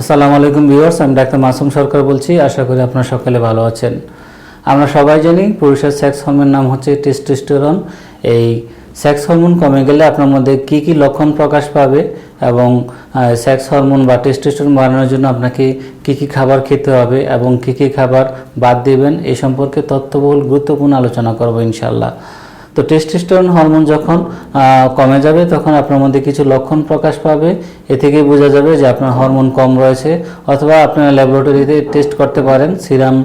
আসসালামু আলাইকুম ভিউয়ার্স, আমি ডাক্তার মাসুম সরকার বলছি। আশা করি আপনারা সকলে ভালো আছেন। আমরা সবাই জানি পুরুষের সেক্স হরমোনের নাম হচ্ছে টেস্টোস্টেরন। এই সেক্স হরমোন কমে গেলে আপনার মধ্যে কি কি লক্ষণ প্রকাশ পাবে এবং সেক্স হরমোন বা টেস্টোস্টেরন বাড়ানোর জন্য আপনাকে কি কি খাবার খেতে হবে এবং কি কি খাবার বাদ দিবেন এই সম্পর্কে তথ্যবহুল গুরুত্বপূর্ণ আলোচনা করব ইনশাল্লাহ তো টেস্টোস্টেরন হরমোন যখন কমে যাবে, তখন আপনার মধ্যে কিছু লক্ষণ প্রকাশ পাবে। এ থেকেই বোঝা যাবে যে আপনার হরমোন কম রয়েছে, অথবা আপনারা ল্যাবরেটরিতে টেস্ট করতে পারেন সিরাম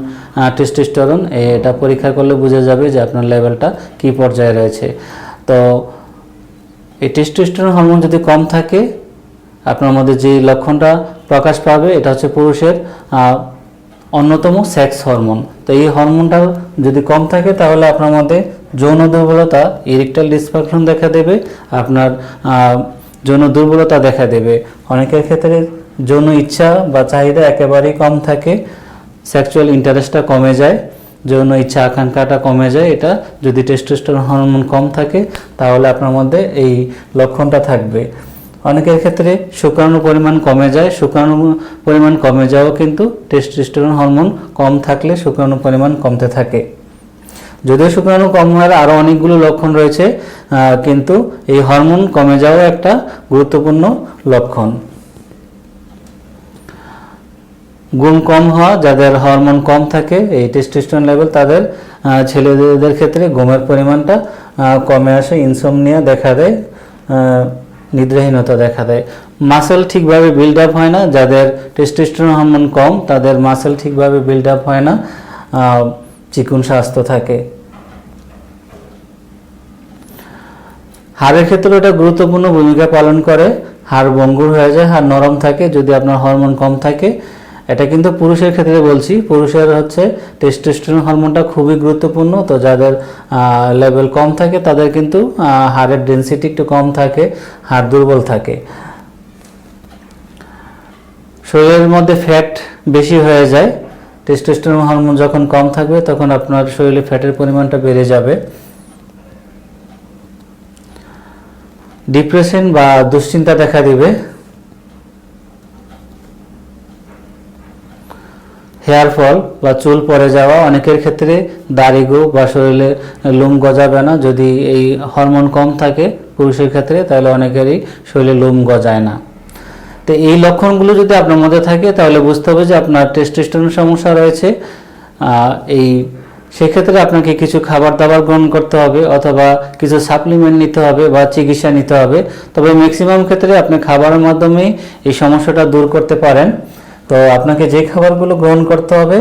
টেস্টোস্টেরন এটা পরীক্ষা করলে বোঝা যাবে যে আপনার লেভেলটা কী পর্যায়ে রয়েছে। তো, এই টেস্টোস্টেরন হরমোন যদি কম থাকে, আপনার মধ্যে যে লক্ষণটা প্রকাশ পাবে, এটা হচ্ছে পুরুষের অন্যতম সেক্স হরমোন তো এই হরমোনটা যদি কম থাকে, তাহলে আপনার মধ্যে যৌন দুর্বলতা ইরেকটাল ডিসফাংশন দেখা দেবে, আপনার যৌন দুর্বলতা দেখা দেবে। অনেকের ক্ষেত্রে যৌন ইচ্ছা বা চাহিদা একেবারেই কম থাকে সেক্সুয়াল ইন্টারেস্টটা কমে যায়, যৌন ইচ্ছা আকাঙ্ক্ষাটা কমে যায়, এটা যদি টেস্টোস্টেরন হরমোন কম থাকে, তাহলে আপনার মধ্যে এই লক্ষণটা থাকবে। অনেকের ক্ষেত্রে শুক্রাণুর পরিমাণ কমে যায় শুক্রাণুর পরিমাণ কমে যাওয়াও কিন্তু টেস্টোস্টেরন হরমোন কম থাকলে শুক্রাণুর পরিমাণ কমতে থাকে। যদিও শুক্রাণু কম হওয়ার আরও অনেকগুলো লক্ষণ রয়েছে কিন্তু এই হরমোন কমে যাওয়া একটা গুরুত্বপূর্ণ লক্ষণ। গুণ কম হওয়া, যাদের হরমোন কম থাকে, এই টেস্টোস্টেরন লেভেল তাদের ছেলেদের ক্ষেত্রে ঘুমের পরিমাণটা কমে আসে ইনসোমনিয়া দেখা দেয় নিদ্রাহীনতা দেখা দেয়। মাসেল ঠিকভাবে বিল্ড আপ হয় না, যাদের টেস্টোস্টেরন হরমোন কম, তাদের মাসেল ঠিকভাবে বিল্ড আপ হয় না চিকুন স্বাস্থ্য থাকে। হাড়ের ক্ষেত্রে এটা গুরুত্বপূর্ণ ভূমিকা পালন করে। হাড় ভঙ্গুর হয়ে যায়, হাড় নরম থাকে, যদি আপনার হরমোন কম থাকে। এটা কিন্তু পুরুষের ক্ষেত্রে বলছি, পুরুষের হচ্ছে টেস্টোস্টেরন হরমোনটা খুবই গুরুত্বপূর্ণ। তো যাদের লেভেল কম থাকে, তাদের কিন্তু হাড়ের ডেন্সিটি একটু কম থাকে, হাড় দুর্বল থাকে। শরীরের মধ্যে ফ্যাট বেশি হয়ে যায়। টেস্টোস্টেরন হরমোন যখন কম থাকবে, তখন আপনার শরীরে ফ্যাটের পরিমাণটা বেড়ে যাবে। ডিপ্রেশন বা দুশ্চিন্তা দেখা দিবে। হেয়ার ফল বা চুল পড়ে যাওয়া, অনেকের ক্ষেত্রে দাড়িগো বা শরীরে লোম গজাবে না। যদি এই হরমোন কম থাকে পুরুষের ক্ষেত্রে, তাহলে অনেকেরই শরীরে লোম গজায় না। তো এই লক্ষণগুলো যদি আপনার মধ্যে থাকে, তাহলে বুঝতে হবে যে আপনার টেস্টোস্টেরন সমস্যা রয়েছে। এই সেক্ষেত্রে আপনাকে কিছু খাবার দাবার গ্রহণ করতে হবে, অথবা কিছু সাপ্লিমেন্ট নিতে হবে বা চিকিৎসা নিতে হবে। তবে ম্যাক্সিমাম ক্ষেত্রে আপনি খাবারের মাধ্যমেই এই সমস্যাটা দূর করতে পারেন। তো আপনাকে যে খাবারগুলো গ্রহণ করতে হবে,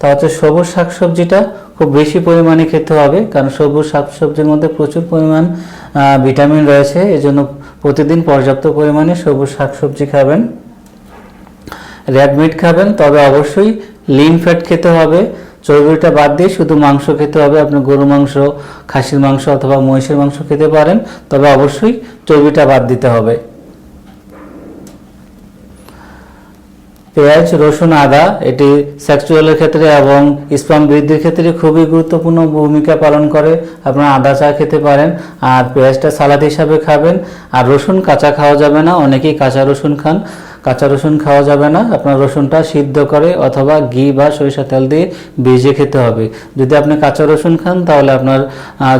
তা হচ্ছে সবুজ শাকসবজিটা খুব বেশি পরিমাণে খেতে হবে, কারণ সবুজ শাকসবজির মধ্যে প্রচুর পরিমাণ ভিটামিন রয়েছে। এজন্য প্রতিদিন পর্যাপ্ত পরিমাণে সবুজ শাকসবজি খাবেন রেড মিট খাবেন, তবে অবশ্যই লিন ফ্যাট খেতে হবে। চর্বিটা বাদ দিয়ে শুধু মাংস খেতে হবে। আপনি গরু মাংস, খাসির মাংস অথবা মহিষের মাংস খেতে পারেন, তবে অবশ্যই চর্বিটা বাদ দিতে হবে। পেঁয়াজ, রসুন, আদা, এটি সেক্সুয়ালের ক্ষেত্রে এবং স্পাম বৃদ্ধির ক্ষেত্রে খুবই গুরুত্বপূর্ণ ভূমিকা পালন করে। আপনারা আদা চা খেতে পারেন, আর পেঁয়াজটা সালাদ হিসাবে খাবেন, আর রসুন কাঁচা খাওয়া যাবে না, অনেকেই কাঁচা রসুন খান। কাঁচা রসুন খাওয়া যাবে না, আপনার রসুনটা সিদ্ধ করে অথবা ঘি বা সরিষা তেল দিয়ে ভেজে খেতে হবে। যদি আপনি কাঁচা রসুন খান, তাহলে আপনার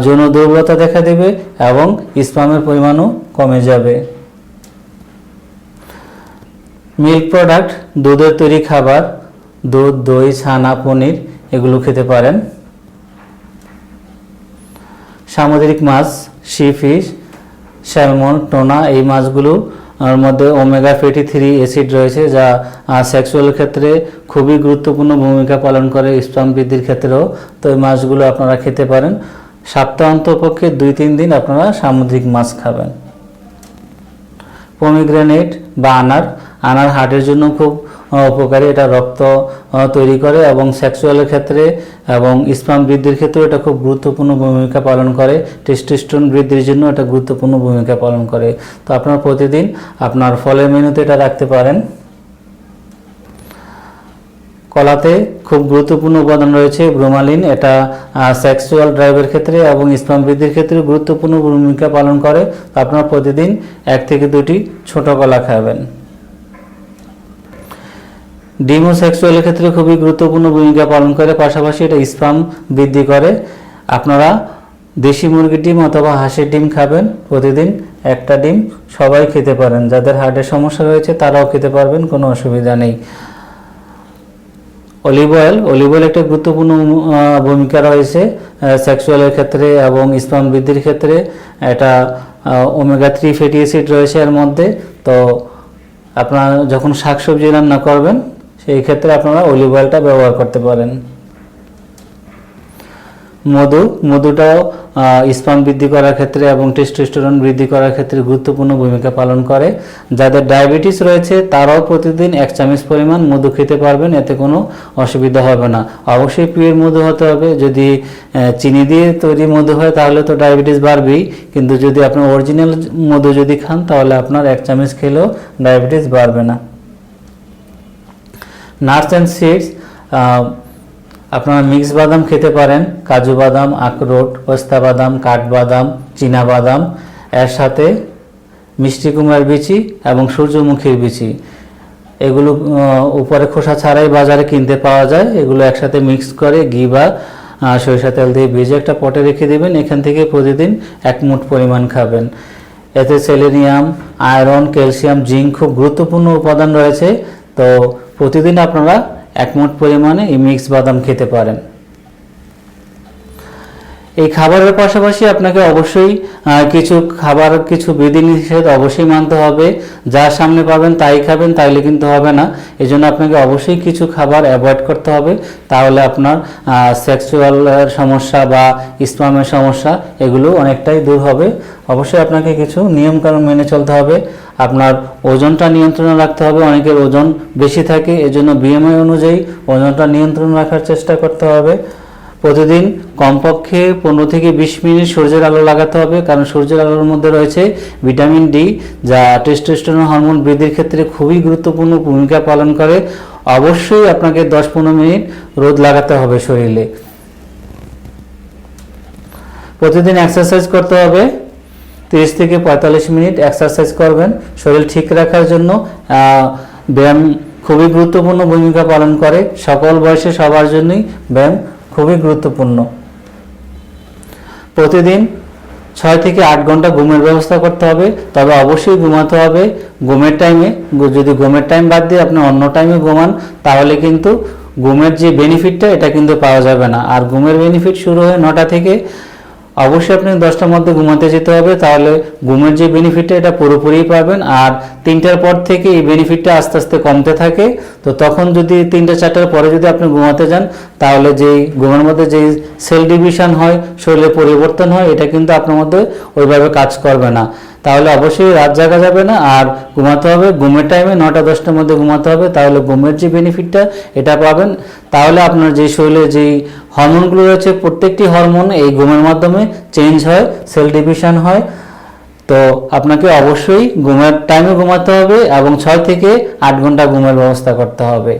যৌন দুর্বলতা দেখা দেবে এবং স্পামের পরিমাণও কমে যাবে। মিল্ক প্রোডাক্ট, দুধের তৈরি খাবার, দুধ, দই, ছানা, পনির এগুলো খেতে পারেন। সামুদ্রিক মাছ, সি ফিশ, স্যালমন, টোনা এই মাছগুলো এর মধ্যে ওমেগা ফ্যাটি থ্রি অ্যাসিড রয়েছে যা সেক্সুয়াল ক্ষেত্রে খুবই গুরুত্বপূর্ণ ভূমিকা পালন করে স্পাম বৃদ্ধির ক্ষেত্রেও। তো এই মাছগুলো আপনারা খেতে পারেন। সপ্তাহ অন্তপক্ষে দুই তিন দিন আপনারা সামুদ্রিক মাছ খাবেন। পমিগ্রেনেট বা আনার আনার হার্টের জন্য খুব উপকারী। এটা রক্ত তৈরি করে এবং সেক্সুয়ালের ক্ষেত্রে এবং স্পাম বৃদ্ধির ক্ষেত্রে এটা খুব গুরুত্বপূর্ণ ভূমিকা পালন করে। টেস্টোস্টেরন বৃদ্ধির জন্য এটা গুরুত্বপূর্ণ ভূমিকা পালন করে। তো আপনার প্রতিদিন আপনার ফলের মেনুতে এটা রাখতে পারেন। কলাতে খুব গুরুত্বপূর্ণ উপাদান রয়েছে ব্রোমালিন এটা সেক্সুয়াল ড্রাইভের ক্ষেত্রে এবং স্পাম বৃদ্ধির ক্ষেত্রে গুরুত্বপূর্ণ ভূমিকা পালন করে। তো আপনারা প্রতিদিন এক থেকে দুটি ছোট কলা খাবেন। ডিম ও সেক্সুয়ালের ক্ষেত্রে খুবই গুরুত্বপূর্ণ ভূমিকা পালন করে, পাশাপাশি এটা স্পাম বৃদ্ধি করে। আপনারা দেশি মুরগির ডিম অথবা হাঁসের ডিম খাবেন প্রতিদিন, একটা ডিম সবাই খেতে পারেন। যাদের হার্টের সমস্যা রয়েছে তারাও খেতে পারবেন, কোনো অসুবিধা নেই। অলিভ অয়েল অলিভ অয়েল একটা গুরুত্বপূর্ণ ভূমিকা রয়েছে সেক্সুয়ালের ক্ষেত্রে এবং স্পাম বৃদ্ধির ক্ষেত্রে। এটা ওমেগা থ্রি ফ্যাটি অ্যাসিড রয়েছে এর মধ্যে। তো আপনারা যখন শাকসবজি রান্না করবেন সেই ক্ষেত্রে আপনারা অলিভ অয়েলটা ব্যবহার করতে পারেন। মধু, মধুটাও স্পাম বৃদ্ধি করার ক্ষেত্রে এবং টেস্টোস্টেরন বৃদ্ধি করার ক্ষেত্রে গুরুত্বপূর্ণ ভূমিকা পালন করে। যাদের ডায়াবেটিস রয়েছে, তারাও প্রতিদিন এক চামচ পরিমাণ মধু খেতে পারবেন, এতে কোনো অসুবিধা হবে না। অবশ্যই পিওর মধু হতে হবে। যদি চিনি দিয়ে তৈরি মধু হয়, তাহলে তো ডায়াবেটিস বাড়বেই। কিন্তু যদি আপনি অরিজিনাল মধু যদি খান, তাহলে আপনার এক চামচ খেলেও ডায়াবেটিস বাড়বে না। নাটস অ্যান্ড সিডস আপনারা মিক্স বাদাম খেতে পারেন, কাজু বাদাম, আখরোট, পেস্তা বাদাম কাঠবাদাম চীনা বাদাম, এর সাথে মিষ্টি কুমড়ার বিচি এবং সূর্যমুখীর বিচি। এগুলো উপরে খোসা ছাড়াই বাজারে কিনতে পাওয়া যায়। এগুলো একসাথে মিক্স করে ঘি বা সরিষা তেল দিয়ে ভেজে একটা পটে রেখে দেবেন। এখান থেকে প্রতিদিন এক মুঠ পরিমাণ খাবেন। এতে সেলেনিয়াম, আয়রন, ক্যালসিয়াম, জিঙ্ক খুব গুরুত্বপূর্ণ উপাদান রয়েছে। তো প্রতিদিন আপনারা এক পরিমাণে এই মিক্স বাদাম খেতে পারেন। এই খাবারের পাশাপাশি আপনাকে অবশ্যই কিছু খাবার, কিছু বিধিনিষেধ অবশ্যই মানতে হবে। যা সামনে পাবেন তাই খাবেন, তাইলে কিন্তু হবে না। এই জন্য আপনাকে অবশ্যই কিছু খাবার অ্যাভয়েড করতে হবে। তাহলে আপনার সেক্সুয়াল সমস্যা বা স্পামের সমস্যা এগুলো অনেকটাই দূর হবে। অবশ্যই আপনাকে কিছু নিয়মকানুন মেনে চলতে হবে। আপনার ওজনটা নিয়ন্ত্রণে রাখতে হবে। অনেকের ওজন বেশি থাকে, এজন্য বিএমআই অনুযায়ী ওজনটা নিয়ন্ত্রণ রাখার চেষ্টা করতে হবে। প্রতিদিন কমপক্ষে পনেরো থেকে বিশ মিনিট সূর্যের আলো লাগাতে হবে, কারণ সূর্যের আলোর মধ্যে রয়েছে ভিটামিন ডি, যা টেস্টোস্টেরন হরমোন বৃদ্ধির ক্ষেত্রে খুবই গুরুত্বপূর্ণ ভূমিকা পালন করে। অবশ্যই আপনাকে দশ পনেরো মিনিট রোদ লাগাতে হবে শরীরে। প্রতিদিন এক্সারসাইজ করতে হবে, তিরিশ থেকে পঁয়তাল্লিশ মিনিট এক্সারসাইজ করবেন। শরীর ঠিক রাখার জন্য ব্যায়াম খুবই গুরুত্বপূর্ণ ভূমিকা পালন করে। সকল বয়সে সবার জন্যই ব্যায়াম খুবই গুরুত্বপূর্ণ। প্রতিদিন ছয় থেকে আট ঘণ্টা ঘুমের ব্যবস্থা করতে হবে, তবে অবশ্যই ঘুমাতে হবে। ঘুমের টাইমে যদি ঘুমের টাইম বাদ দিয়ে আপনি অন্য টাইমে ঘুমান, তাহলে কিন্তু ঘুমের যে বেনিফিটটা এটা কিন্তু পাওয়া যাবে না। আর ঘুমের বেনিফিট শুরু হয় নটা থেকে অবশ্যই আপনি দশটার মধ্যে ঘুমাতে যেতে হবে, তাহলে ঘুমের যে বেনিফিটটা এটা পুরোপুরি পাবেন। আর তিনটার পর থেকে এই বেনিফিটটা আস্তে আস্তে কমতে থাকে। তো তখন যদি তিনটা, চারটার পরে যদি আপনি ঘুমাতে যান, তাহলে যেই ঘুমের মধ্যে যেই সেল ডিভিশন হয়, শরীরে পরিবর্তন হয়, এটা কিন্তু আপনার মধ্যে ওইভাবে কাজ করবে না। তাহলে অবশ্যই রাত জাগা যাবে না, আর ঘুমাতে হবে, ঘুমের টাইমে নটা দশটার মধ্যে ঘুমাতে হবে, তাহলে ঘুমের যে বেনিফিটটা এটা পাবেন। তাহলে আপনার যে শরীরে যেই হরমোনগুলো রয়েছে, প্রত্যেকটি হরমোন এই ঘুমের মাধ্যমে চেঞ্জ হয় সেল ডিভিশন হয়। তো আপনাকে অবশ্যই ঘুমের টাইমে ঘুমাতে হবে এবং ছয় থেকে আট ঘণ্টা ঘুমের ব্যবস্থা করতে হবে।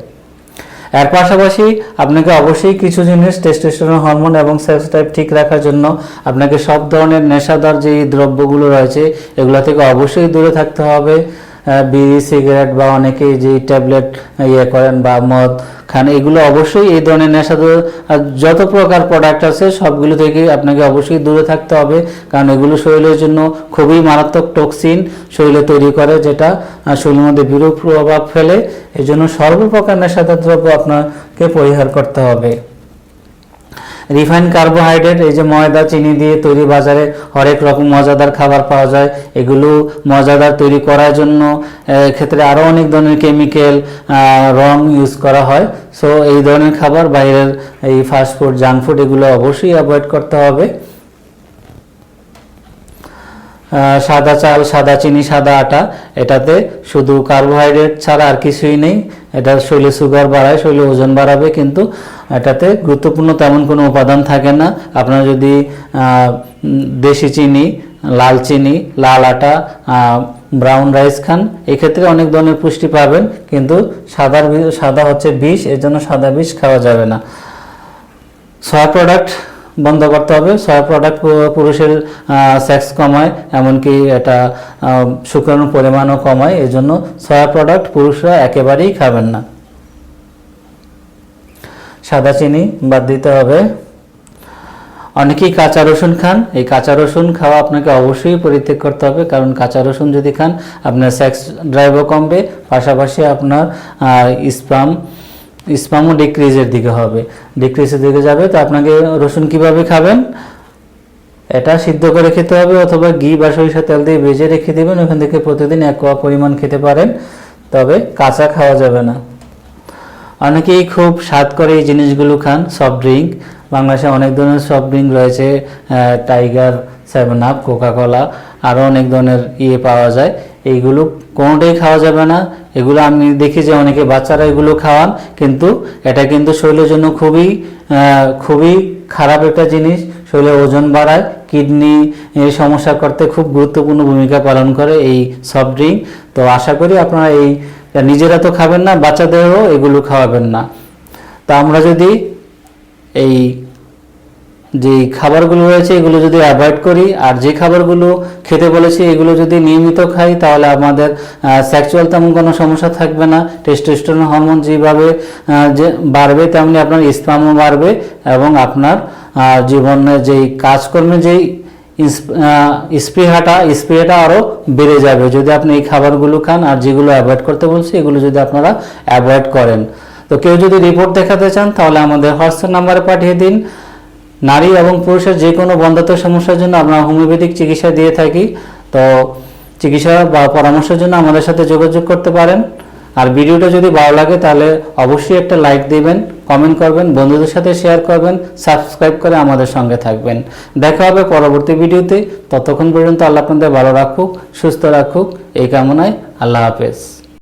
এর পাশাপাশি আপনাকে অবশ্যই কিছু জিনিস টেস্টোস্টেরন হরমোন এবং সেক্স টাইপ ঠিক রাখার জন্য আপনাকে সব ধরনের নেশাদার যে দ্রব্যগুলো রয়েছে, এগুলো থেকে অবশ্যই দূরে থাকতে হবে। বিড়ি, সিগারেট বা অনেকেই যে ট্যাবলেট ইয়ে করেন বা মদ খান, এগুলো অবশ্যই এই ধরনের নেশাদার যত প্রকার প্রোডাক্ট আছে, সবগুলো থেকে আপনাকে অবশ্যই দূরে থাকতে হবে। কারণ এগুলো শরীরের জন্য খুবই মারাত্মক টক্সিন শরীরে তৈরি করে, যেটা শরীরের মধ্যে বিরূপ প্রভাব ফেলে। এই জন্য সর্বপ্রকার নেশাদার দ্রব্য আপনাকে পরিহার করতে হবে। রিফাইন কার্বোহাইড্রেট, এই যে ময়দা, চিনি দিয়ে তৈরি বাজারে হরেক রকম মজাদার খাবার পাওয়া যায়। এগুলো মজাদার তৈরি করার জন্য ক্ষেত্রে আরও অনেক ধরনের কেমিক্যাল রং ইউজ করা হয়। সো এই ধরনের খাবার বাইরের এই ফাস্টফুড জাঙ্ক ফুড এগুলো অবশ্যই অ্যাভয়েড করতে হবে। সাদা চাল, সাদা চিনি, সাদা আটা, এটাতে শুধু কার্বোহাইড্রেট ছাড়া আর কিছুই নেই। এটা শরীরে সুগার বাড়ায় শরীরে ওজন বাড়াবে, কিন্তু এটাতে গুরুত্বপূর্ণ তেমন কোনো উপাদান থাকে না। আপনারা যদি দেশি চিনি, লাল চিনি, লাল আটা ব্রাউন রাইস খান, এক্ষেত্রে অনেক ধরনের পুষ্টি পাবেন, কিন্তু সাদার সাদা হচ্ছে বিষ, এর জন্য সাদা বিষ খাওয়া যাবে না। সয়া প্রোডাক্ট বন্ধ করতে হবে। সয়া প্রোডাক্ট পুরুষের সেক্স কমায় এমনকি এটা শুক্রাণুর পরিমাণও কমায় এই জন্য সয়া প্রোডাক্ট পুরুষরা একেবারেই খাবেন না। সাদা চিনি বাদ দিতে হবে। অনেকেই কাঁচা রসুন খান। এই কাঁচা রসুন খাওয়া আপনাকে অবশ্যই পরিত্যাগ করতে হবে। কারণ কাঁচা রসুন যদি খান, আপনার সেক্স ড্রাইভও কমবে। পাশাপাশি আপনার স্পাম স্পামও ডিক্রিজের দিকে হবে। ডিক্রিজের দিকে যাবে তো আপনাকে রসুন কীভাবে খাবেন? এটা সিদ্ধ করে খেতে হবে অথবা ঘি বা সরিষা তেল দিয়ে ভেজে রেখে দেবেন। ওখান থেকে প্রতিদিন এক কোয়া পরিমাণ খেতে পারেন। তবে কাঁচা খাওয়া যাবে না। অনেকেই খুব স্বাদ করে এই জিনিসগুলো খান সফট ড্রিঙ্ক বাংলাদেশে অনেক ধরনের সফট ড্রিঙ্ক রয়েছে Tiger Seven Up Coca Cola আরও অনেক ধরনের ইয়ে পাওয়া যায়। এইগুলো কোনোটাই খাওয়া যাবে না। এগুলো আমি দেখি যে অনেকে বাচ্চারা এগুলো খাওয়ান, কিন্তু এটা কিন্তু শরীরের জন্য খুবই খুবই খারাপ একটা জিনিস। শরীরে ওজন বাড়ায়, কিডনি এর সমস্যা করতে খুব গুরুত্বপূর্ণ ভূমিকা পালন করে এই সফট ড্রিঙ্ক। তো আশা করি আপনারা এই, নিজেরা তো খাবেন না, বাচ্চাদেরও এগুলো খাওয়াবেন না। তা আমরা যদি এই যে খাবারগুলো রয়েছে, এগুলো যদি অ্যাভয়েড করি, আর যে খাবারগুলো খেতে বলেছি, এগুলো যদি নিয়মিত খাই, তাহলে আমাদের সেক্সুয়াল তেমন কোনো সমস্যা থাকবে না। টেস্টোস্টেরন হরমোন যেভাবে যে বাড়বে, তেমনি আপনার স্পামও বাড়বে এবং আপনার জীবনে যেই কাজকর্মে যেই স্পৃহাটা স্পৃহাটা আরও বেড়ে যাবে। যদি আপনি এই খাবারগুলো খান, আর যেগুলো অ্যাভয়েড করতে বলছি, এগুলো যদি আপনারা অ্যাভয়েড করেন। তো কেউ যদি রিপোর্ট দেখাতে চান, তাহলে আমাদের হোয়াটসঅ্যাপ নাম্বারে পাঠিয়ে দিন। নারী এবং পুরুষের যে কোনো বন্ধাত্ম সমস্যার জন্য আমরা হোমিওপ্যাথিক চিকিৎসা দিয়ে থাকি। তো চিকিৎসা বা পরামর্শের জন্য আমাদের সাথে যোগাযোগ করতে পারেন। আর ভিডিওটা যদি ভালো লাগে তাহলে অবশ্যই একটা লাইক দিবেন, কমেন্ট করবেন, বন্ধুদের সাথে শেয়ার করবেন, সাবস্ক্রাইব করে আমাদের সঙ্গে থাকবেন। দেখা হবে পরবর্তী ভিডিওতে। ততক্ষণ পর্যন্ত আল্লাহ আপনাদের ভালো রাখুক, সুস্থ রাখুক। এই কামনায় আল্লাহ হাফেজ।